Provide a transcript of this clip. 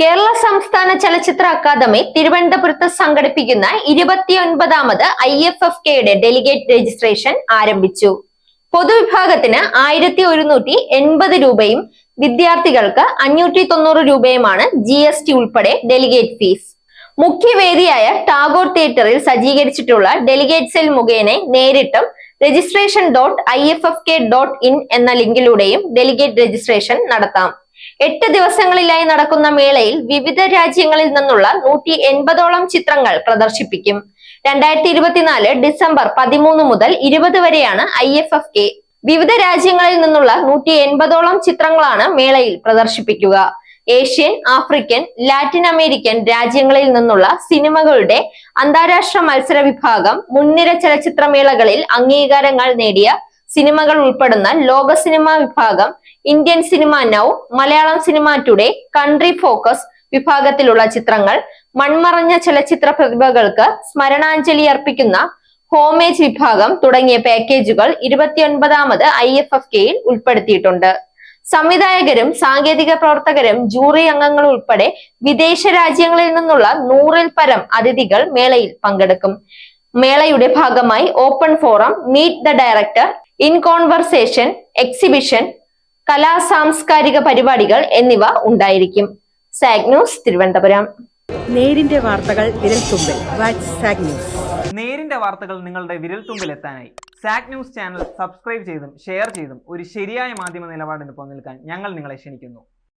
കേരള സംസ്ഥാന ചലച്ചിത്ര അക്കാദമി തിരുവനന്തപുരത്ത് സംഘടിപ്പിക്കുന്ന ഇരുപത്തിയൊൻപതാമത് ഐ എഫ് എഫ് കെയുടെ ഡെലിഗേറ്റ് രജിസ്ട്രേഷൻ ആരംഭിച്ചു. പൊതുവിഭാഗത്തിന് ആയിരത്തി ഒരുന്നൂറ്റി എൺപത് രൂപയും വിദ്യാർത്ഥികൾക്ക് അഞ്ഞൂറ്റി തൊണ്ണൂറ് രൂപയുമാണ് ജി എസ് ടി ഉൾപ്പെടെ ഡെലിഗേറ്റ് ഫീസ്. മുഖ്യവേദിയായ ടാഗോർ തിയേറ്ററിൽ സജ്ജീകരിച്ചിട്ടുള്ള ഡെലിഗേറ്റ് സെൽ മുഖേന നേരിട്ടും registration dot I F F K dot in എന്ന ലിങ്കിലൂടെയും ഡെലിഗേറ്റ് രജിസ്ട്രേഷൻ നടത്താം. എട്ട് ദിവസങ്ങളിലായി നടക്കുന്ന മേളയിൽ വിവിധ രാജ്യങ്ങളിൽ നിന്നുള്ള നൂറ്റി എൺപതോളം ചിത്രങ്ങൾ പ്രദർശിപ്പിക്കും. രണ്ടായിരത്തി ഇരുപത്തിനാല് ഡിസംബർ പതിമൂന്ന് മുതൽ ഇരുപത് വരെയാണ് ഐ എഫ് എഫ് കെ വിവിധ രാജ്യങ്ങളിൽ നിന്നുള്ള നൂറ്റി എൺപതോളം ചിത്രങ്ങളാണ് മേളയിൽ പ്രദർശിപ്പിക്കുക. ഏഷ്യൻ ആഫ്രിക്കൻ ലാറ്റിൻ അമേരിക്കൻ രാജ്യങ്ങളിൽ നിന്നുള്ള സിനിമകളുടെ അന്താരാഷ്ട്ര മത്സര വിഭാഗം മുൻനിര ചലച്ചിത്രമേളകളിൽ അംഗീകാരങ്ങൾ നേടിയ സിനിമകൾ ഉൾപ്പെടുന്ന ലോക സിനിമ വിഭാഗം Indian cinema now Malayalam cinema today country focus വിഭാഗത്തിലുള്ള ചിത്രങ്ങൾ മൺമറഞ്ഞ ചലച്ചിത്ര പ്രതിഭകൾക്ക് സ്മരണാഞ്ജലി അർപ്പിക്കുന്ന ഹോമേജ് വിഭാഗം തുടങ്ങിയ പാക്കേജുകൾ ഇരുപത്തിയൊൻപതാമത് ഐ എഫ് എഫ് കെയിൽ ഉൾപ്പെടുത്തിയിട്ടുണ്ട്. സംവിധായകരും സാങ്കേതിക പ്രവർത്തകരും ജൂറി അംഗങ്ങളും ഉൾപ്പെടെ വിദേശ രാജ്യങ്ങളിൽ നിന്നുള്ള നൂറിൽ പരം അതിഥികൾ മേളയിൽ പങ്കെടുക്കും. മേളയുടെ ഭാഗമായി open forum meet the director in conversation exhibition കലാ സാംസ്കാരിക പരിപാടികൾ എന്നിവ ഉണ്ടായിരിക്കും. സാഗ് ന്യൂസ് തിരുവനന്തപുരം. നേരിന്റെ വാർത്തകൾ വിരൽത്തുമ്പിൽ. Watch Saag news. നേരിന്റെ വാർത്തകൾ നിങ്ങളുടെ വിരൽത്തുമ്പിൽ എത്താനായി. സാക് ന്യൂസ് ചാനൽ സബ്സ്ക്രൈബ് ചെയ്തും ഷെയർ ചെയ്തും ഒരു ശരിയായ മാധ്യമ നിലപാടിന് പോകാൻ ഞങ്ങൾ നിങ്ങളെ ക്ഷണിക്കുന്നു.